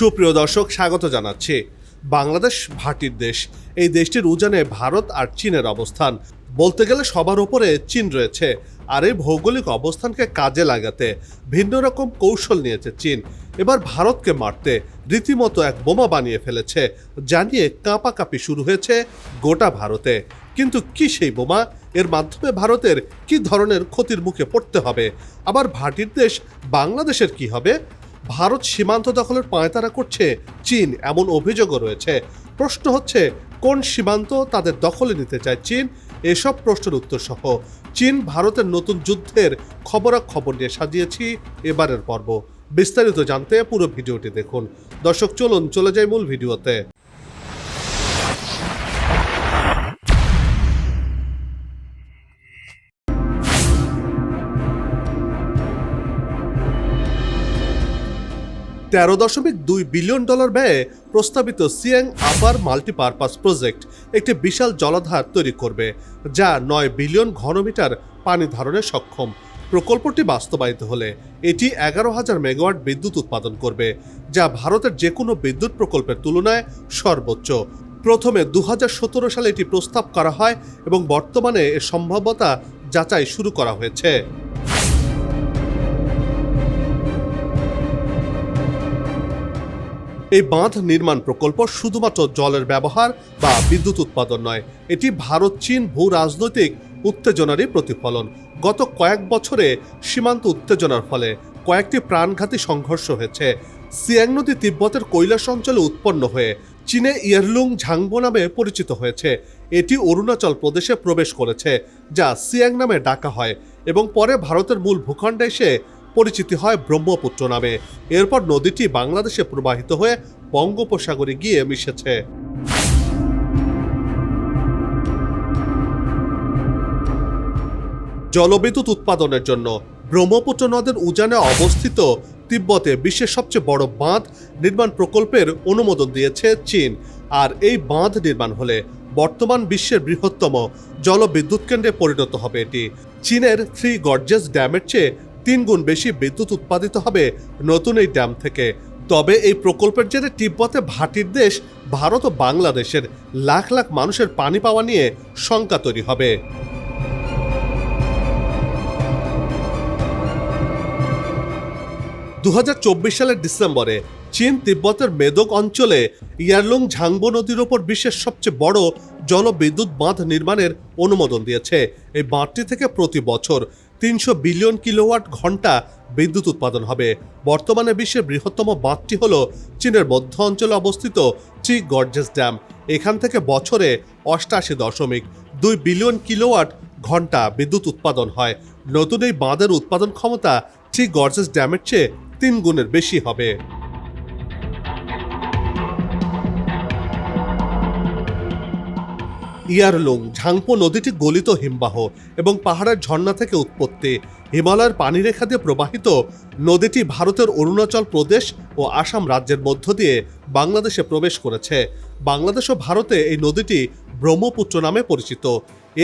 সুপ্রিয় দর্শক, স্বাগত জানাচ্ছি। বাংলাদেশ ভাটির দেশ। এই দেশটির উজানে ভারত আর চীনের অবস্থান। বলতে গেলে সবার ওপরে চীন রয়েছে। আর এই ভৌগোলিক অবস্থানকে কাজে লাগাতে ভিন্ন রকম কৌশল নিয়েছে চীন। এবার ভারতকে মারতে রীতিমতো এক বোমা বানিয়ে ফেলেছে, জানিয়ে কাঁপাকাঁপি শুরু হয়েছে গোটা ভারতে। কিন্তু কি সেই বোমা? এর মাধ্যমে ভারতের কি ধরনের ক্ষতির মুখে পড়তে হবে? আবার ভাটির দেশ বাংলাদেশের কি হবে? ভারত সীমান্ত দখলের পায়তারা করছে চীন, এমন অভিযোগও রয়েছে। প্রশ্ন হচ্ছে, কোন সীমান্ত তাদের দখলে নিতে চায় চীন? এসব প্রশ্নের উত্তর সহ চীন ভারতের নতুন যুদ্ধের খবরাখবর নিয়ে সাজিয়েছি এবারের পর্ব। বিস্তারিত জানতে পুরো ভিডিওটি দেখুন। দর্শক, চলুন, চলে যাই মূল ভিডিওতে। তেরো দশমিক দুই বিলিয়ন ডলার ব্যয়ে প্রস্তাবিত সিয়াং আপার মাল্টিপারপাস প্রজেক্ট একটি বিশাল জলাধার তৈরি করবে, যা নয় বিলিয়ন ঘনমিটার পানি ধারণে সক্ষম। প্রকল্পটি বাস্তবায়িত হলে এটি এগারো হাজার মেগাওয়াট বিদ্যুৎ উৎপাদন করবে, যা ভারতের যে কোনো বিদ্যুৎ প্রকল্পের তুলনায় সর্বোচ্চ। প্রথমে দু হাজার সতেরো সালে এটি প্রস্তাব করা হয় এবং বর্তমানে এর সম্ভাব্যতা যাচাই শুরু করা হয়েছে। এই বাঁধ নির্মাণ প্রকল্প শুধুমাত্র জলের ব্যবহার বা বিদ্যুৎ উৎপাদন নয়, এটি ভারত, চীন ভূ রাজনৈতিক উত্তেজনারই প্রতিফলন। গত কয়েক বছরে সীমান্ত উত্তেজনার ফলে কয়েকটি প্রাণঘাতী সংঘর্ষ হয়েছে। সিয়াং নদী তিব্বতের কৈলাস অঞ্চলে উৎপন্ন হয়ে চীনে ইয়ারলুং ঝাংবো নামে পরিচিত হয়েছে। এটি অরুণাচল প্রদেশে প্রবেশ করেছে, যা সিয়াং নামে ডাকা হয় এবং পরে ভারতের মূল ভূখণ্ডে এসে পরিচিতি হয় ব্রহ্মপুত্র নামে। এরপর নদীটি বাংলাদেশে প্রবাহিত হয়ে বঙ্গোপসাগরে গিয়ে মিশেছে। জলবিদ্যুৎ উৎপাদনের জন্য ব্রহ্মপুত্র নদের উজানে অবস্থিত তিব্বতে বিশ্বের সবচেয়ে বড় বাঁধ নির্মাণ প্রকল্পের অনুমোদন দিয়েছে চীন। আর এই বাঁধ নির্মাণ হলে বর্তমান বিশ্বের বৃহত্তম জলবিদ্যুৎ কেন্দ্রে পরিণত হবে এটি। চীনের থ্রি গর্জেস ড্যামের চেয়ে তিন গুণ বেশি বিদ্যুৎ উৎপাদিত হবে নতুন এই ড্যাম থেকে। তবে এই প্রকল্পের জেরে তিব্বতে ভাটির দেশ, ভারত ও বাংলাদেশের লাখ লাখ মানুষের পানি পাওয়া নিয়ে শঙ্কা তৈরি হবে। দু হাজার চব্বিশ সালের ডিসেম্বরে চীন তিব্বতের মেদক অঞ্চলে ইয়ারলুং ঝাংবো নদীর ওপর বিশ্বের সবচেয়ে বড় জলবিদ্যুৎ বাঁধ নির্মাণের অনুমোদন দিয়েছে। এই বাঁধটি থেকে প্রতি বছর তিনশো বিলিয়ন কিলোওয়াট ঘণ্টা বিদ্যুৎ উৎপাদন হবে। বর্তমানে বিশ্বের বৃহত্তম বাঁধটি হল চীনের মধ্য অঞ্চলে অবস্থিত চি গর্জেস ড্যাম। এখান থেকে বছরে অষ্টাশি দশমিক দুই বিলিয়ন কিলোওয়াট ঘণ্টা বিদ্যুৎ উৎপাদন হয়। নতুন এই বাঁধের উৎপাদন ক্ষমতা চি গর্জেস ড্যামের চেয়ে তিন গুণের বেশি হবে। ইয়ারলুং, ঝাংপো নদীটি গলিত হিমবাহ এবং পাহাড়ের ঝর্ণা থেকে উৎপত্তি। হিমালয়ের পানিরেখা দিয়ে প্রবাহিত নদীটি ভারতের অরুণাচল প্রদেশ ও আসাম রাজ্যের মধ্য দিয়ে বাংলাদেশে প্রবেশ করেছে। বাংলাদেশ ও ভারতে এই নদীটি ব্রহ্মপুত্র নামে পরিচিত।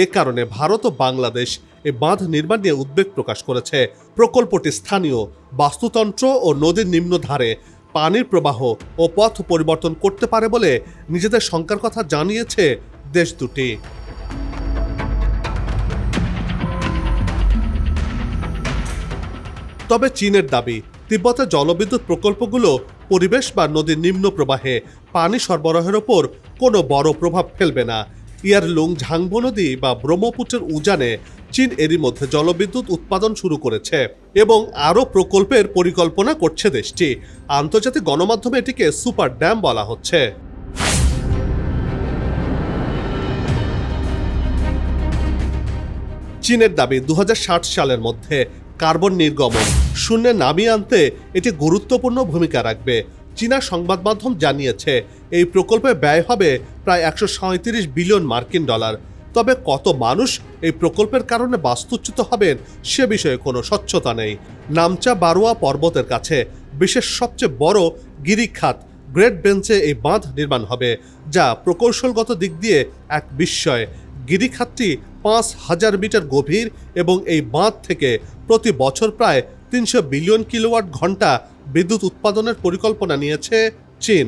এ কারণে ভারত ও বাংলাদেশ এই বাঁধ নির্মাণ নিয়ে উদ্বেগ প্রকাশ করেছে। প্রকল্পটি স্থানীয় বাস্তুতন্ত্র ও নদীর নিম্ন ধারে পানির প্রবাহ ও পথ পরিবর্তন করতে পারে বলে নিজেদের শঙ্কার কথা জানিয়েছে দেশ দুটি। তবে চীনের দাবি তিব্বতের জলবিদ্যুৎ প্রকল্পগুলো পরিবেশ বা নদীর নিম্ন প্রবাহে পানি সরবরাহের ওপর কোনো বড় প্রভাব ফেলবে না। ইয়ারলুং ঝাংবো নদী বা ব্রহ্মপুত্রের উজানে চীন এরই মধ্যে জলবিদ্যুৎ উৎপাদন শুরু করেছে এবং আরও প্রকল্পের পরিকল্পনা করছে দেশটি। আন্তর্জাতিক গণমাধ্যমে এটিকে সুপার ড্যাম বলা হচ্ছে। চীনের দাবি দু হাজার ষাট সালের মধ্যে কার্বন নির্গমন শূন্যে নামিয়ে আনতে এটি গুরুত্বপূর্ণ ভূমিকা রাখবে। চীনা সংবাদ মাধ্যম জানিয়েছে, এই প্রকল্পে ব্যয় হবে প্রায় একশো বিলিয়ন মার্কিন ডলার। তবে কত মানুষ এই প্রকল্পের কারণে বাস্তুচ্যুত হবেন সে বিষয়ে কোনো স্বচ্ছতা নেই। নামচা বারোয়া পর্বতের কাছে বিশ্বের সবচেয়ে বড় গিরিখাত গ্রেট বেঞ্চে এই বাঁধ নির্মাণ হবে, যা প্রকৌশলগত দিক দিয়ে এক বিস্ময়। গিরিখাতটি পাঁচ হাজার মিটার গভীর এবং এই বাঁধ থেকে প্রতি বছর প্রায় তিনশো বিলিয়ন কিলোওয়াট ঘণ্টা বিদ্যুৎ উৎপাদনের পরিকল্পনা নিয়েছে চীন।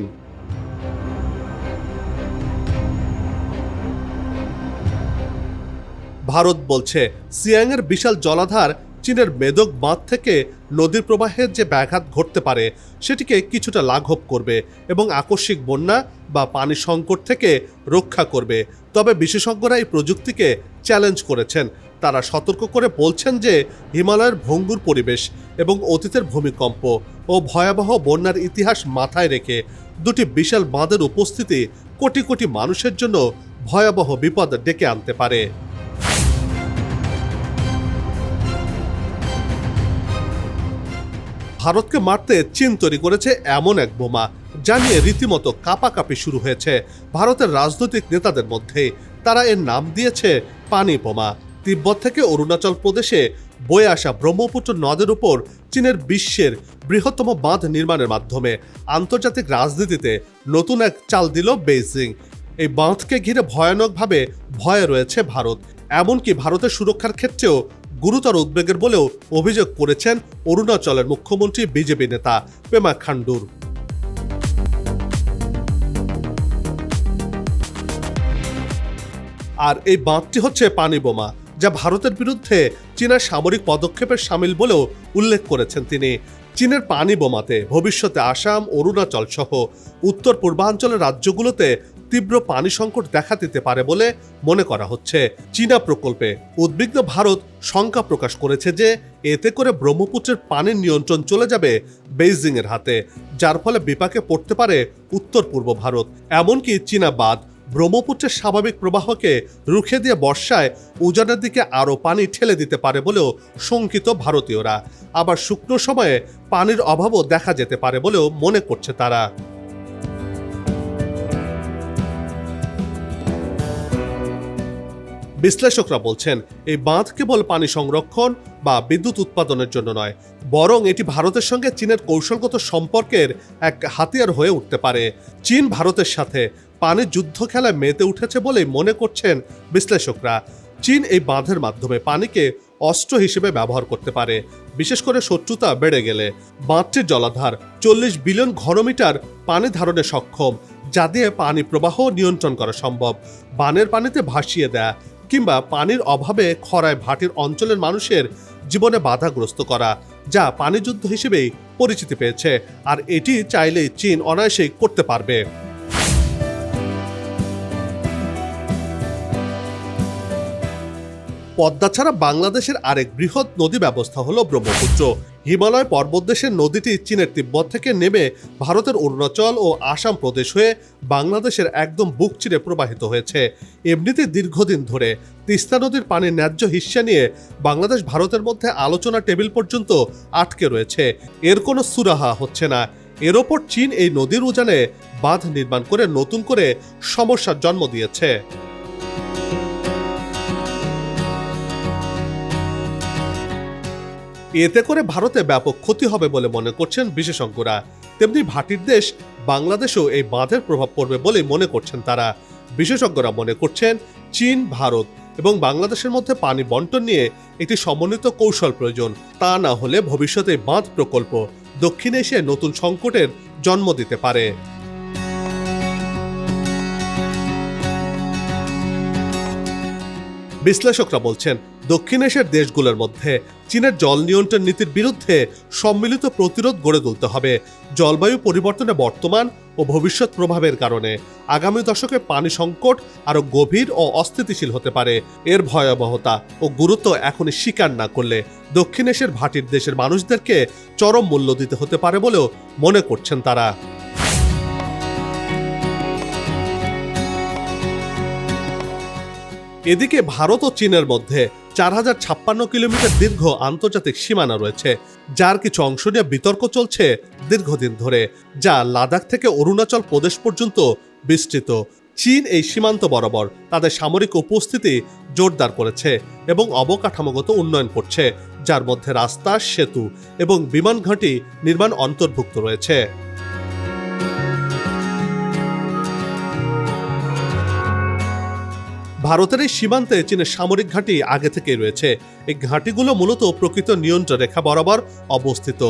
ভারত বলছে, সিয়াংয়ের বিশাল জলাধার চীনের মেদক বাঁধ থেকে নদীর প্রবাহের যে ব্যাঘাত ঘটতে পারে, সেটিকে কিছুটা লাঘব করবে এবং আকস্মিক বন্যা বা পানি সংকট থেকে রক্ষা করবে। তবে বিশেষজ্ঞরা এই প্রযুক্তিকে চ্যালেঞ্জ করেছেন। তারা সতর্ক করে বলছেন যে, হিমালয়ের ভঙ্গুর পরিবেশ এবং অতীতের ভূমিকম্প ও ভয়াবহ বন্যার ইতিহাস মাথায় রেখে দুটি বিশাল বাঁধের উপস্থিতি কোটি কোটি মানুষের জন্য ভয়াবহ বিপদ ডেকে আনতে পারে। ভারতকে মারতে চীন তৈরি করেছে এমন এক বোমা, যা নিয়ে রীতিমতো কাপাকাপি শুরু হয়েছে ভারতের রাজনৈতিক নেতাদের মধ্যে। তারা এর নাম দিয়েছে পানি বোমা। তিব্বত থেকে অরুণাচল প্রদেশে বয়ে আসা ব্রহ্মপুত্র নদের উপর চীনের বিশ্বের বৃহত্তম বাঁধ নির্মাণের মাধ্যমে আন্তর্জাতিক রাজনীতিতে নতুন এক চাল দিল বেইজিং। এই বাঁধকে ঘিরে ভয়ানকভাবে ভয়ে রয়েছে ভারত। এমনকি ভারতের সুরক্ষার ক্ষেত্রেও গুরুতর উদ্বেগের বলেও অভিযোগ করেছেন অরুণাচলের মুখ্যমন্ত্রী বিজেপি নেতা পেমা খান্ডুর আর এই বাঁধটি হচ্ছে পানি বোমা, যা ভারতের বিরুদ্ধে চীনের সামরিক পদক্ষেপের সামিল বলেও উল্লেখ করেছেন তিনি। চীনের পানি বোমাতে ভবিষ্যতে আসাম, অরুণাচল সহ উত্তর পূর্বাঞ্চলের রাজ্যগুলোতে তীব্র পানি সংকট দেখা দিতে পারে বলে মনে করা হচ্ছে। চীনা প্রকল্পে উদ্বিগ্ন ভারত শঙ্কা প্রকাশ করেছে যে এতে করে ব্রহ্মপুত্রের পানির নিয়ন্ত্রণ চলে যাবে বেইজিংয়ের হাতে, যার ফলে বিপাকে পড়তে পারে উত্তর পূর্ব ভারত। এমনকি চীনা বাঁধ ব্রহ্মপুত্রের স্বাভাবিক প্রবাহকে রুখে দিয়ে বর্ষায় উজানের দিকে আরও পানি ঠেলে দিতে পারে বলেও শঙ্কিত ভারতীয়রা। আবার শুকনো সময়ে পানির অভাবও দেখা যেতে পারে বলেও মনে করছে তারা। বিশ্লেষকরা বলছেন, এই বাঁধ কেবল পানি সংরক্ষণ বা বিদ্যুৎ উৎপাদনের জন্য নয়, বরং এটি ভারতের সঙ্গে চীনের কৌশলগত সম্পর্কের এক হাতিয়ার হয়ে উঠতে পারে। চীন ভারতের সাথে পানির যুদ্ধ খেলায় মেতে উঠেছে বলেই মনে করছেন বিশ্লেষকরা। চীন এই বাঁধের মাধ্যমে পানিকে অস্ত্র হিসেবে ব্যবহার করতে পারে, বিশেষ করে শত্রুতা বেড়ে গেলে। বাঁধটির জলাধার চল্লিশ বিলিয়ন ঘনমিটার পানি ধারণে সক্ষম, যা দিয়ে পানি প্রবাহ নিয়ন্ত্রণ করা সম্ভব। বানের পানিতে ভাসিয়ে দেয়া কিংবা পানির অভাবে খরায় ভাটির অঞ্চলের মানুষের জীবনে বাধাগ্রস্ত করা, যা পানিযুদ্ধ হিসেবেই পরিচিতি পেয়েছে। আর এটি চাইলেই চীন অনায়াসেই করতে পারবে। পদ্মা ছাড়া বাংলাদেশের আরেক বৃহৎ নদী ব্যবস্থা হলো ব্রহ্মপুত্র। হিমালয় পর্বতদেশের নদীটি চীনের তিব্বত থেকে নেমে ভারতের অরুণাচল ও আসাম প্রদেশ হয়ে বাংলাদেশের একদম বুক চিরে প্রবাহিত হয়েছে। এমনিতে দীর্ঘদিন ধরে তিস্তা নদীর পানির ন্যায্য হিস্সা নিয়ে বাংলাদেশ ভারতের মধ্যে আলোচনা টেবিল পর্যন্ত আটকে রয়েছে। এর কোনো সুরাহা হচ্ছে না। এর ওপর চীন এই নদীর উজানে বাঁধ নির্মাণ করে নতুন করে সমস্যার জন্ম দিয়েছে। এতে করে ভারতে ব্যাপক ক্ষতি হবে বলে মনে করছেন বিশেষজ্ঞরা। তেমনি ভাটির দেশ বাংলাদেশেও এই বাঁধের প্রভাব পড়বে বলে মনে করছেন তারা। বিশেষজ্ঞরা মনে করছেন চীন, ভারত এবং বাংলাদেশের মধ্যে পানি বন্টন নিয়ে একটি সমন্বিত কৌশল প্রয়োজন। তা না হলে ভবিষ্যতে বাঁধ প্রকল্প দক্ষিণ এশিয়ায় নতুন সংকটের জন্ম দিতে পারে। বিশ্লেষকরা বলছেন দক্ষিণ এশিয়ার দেশগুলোর মধ্যে চীনের জল নিয়ন্ত্রণ নীতির বিরুদ্ধে সম্মিলিত প্রতিরোধ গড়ে তুলতে হবে। জলবায়ু পরিবর্তনে বর্তমান ও ভবিষ্যৎ প্রভাবের কারণে আগামী দশকে পানি সংকট আরও গভীর ও অস্থিতিশীল হতে পারে। এর ভয়াবহতা ও গুরুত্ব এখনই স্বীকার না করলে দক্ষিণ এশিয়ার ভাটির দেশের মানুষদেরকে চরম মূল্য দিতে হতে পারে বলেও মনে করছেন তারা। এদিকে ভারত ও চীনের মধ্যে চার হাজার ছাপ্পান্ন কিলোমিটার দীর্ঘ আন্তর্জাতিক সীমানা রয়েছে, যার কিছু অংশ নিয়ে বিতর্ক চলছে দীর্ঘদিন ধরে, যা লাদাখ থেকে অরুণাচল প্রদেশ পর্যন্ত বিস্তৃত। চীন এই সীমান্ত বরাবর তাদের সামরিক উপস্থিতি জোরদার করেছে এবং অবকাঠামোগত উন্নয়ন করছে, যার মধ্যে রাস্তা, সেতু এবং বিমান ঘাঁটি নির্মাণ অন্তর্ভুক্ত রয়েছে। ভারতের এই সীমান্তে চীনের সামরিক ঘাঁটি আগে থেকেই রয়েছে। এই ঘাঁটিগুলো মূলত প্রকৃত নিয়ন্ত্রণ রেখা বরাবর অবস্থিত।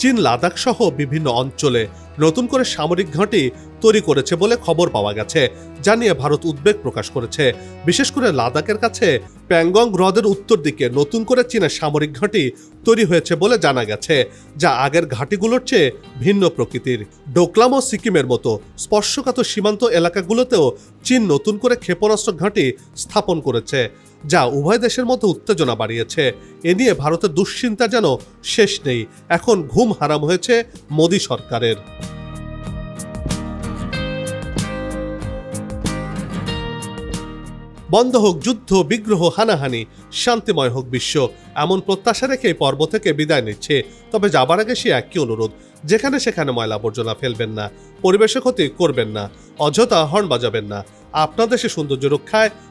চীন, লাদাখ সহ বিভিন্ন অঞ্চলে নতুন করে সামরিক ঘাঁটি তৈরি করেছে বলে খবর পাওয়া গেছে, যা নিয়ে ভারত উদ্বেগ প্রকাশ করেছে। বিশেষ করে লাদাখের কাছে প্যাংগং হ্রদের উত্তর দিকে নতুন করে চীনের সামরিক ঘাঁটি তৈরি হয়েছে বলে জানা গেছে, যা আগের ঘাঁটিগুলোর চেয়ে ভিন্ন প্রকৃতির। ডোকলাম ও সিকিমের মতো স্পর্শকাতর সীমান্ত এলাকাগুলোতেও চীন নতুন করে ক্ষেপণাস্ত্র ঘাঁটি স্থাপন করেছে। যা উভয় দেশের মধ্যে উত্তেজনা বাড়িয়েছে। এ নিয়ে ভারতের দুশ্চিন্তা যেন শেষ নেই। এখন ঘুম হারাম হয়েছে মোদী সরকারের। বন্ধ হোক যুদ্ধ, বিগ্রহ, হানাহানি, শান্তিময় হোক বিশ্ব। এমন প্রত্যাশা রেখে এই পর্ব থেকে বিদায় নিচ্ছে। তবে যাবার আগে সে একই অনুরোধ, যেখানে সেখানে ময়লা আবর্জনা ফেলবেন না, পরিবেশের ক্ষতি করবেন না, অযথা হর্ন বাজাবেন না। আপনার দেশে সৌন্দর্য রক্ষায়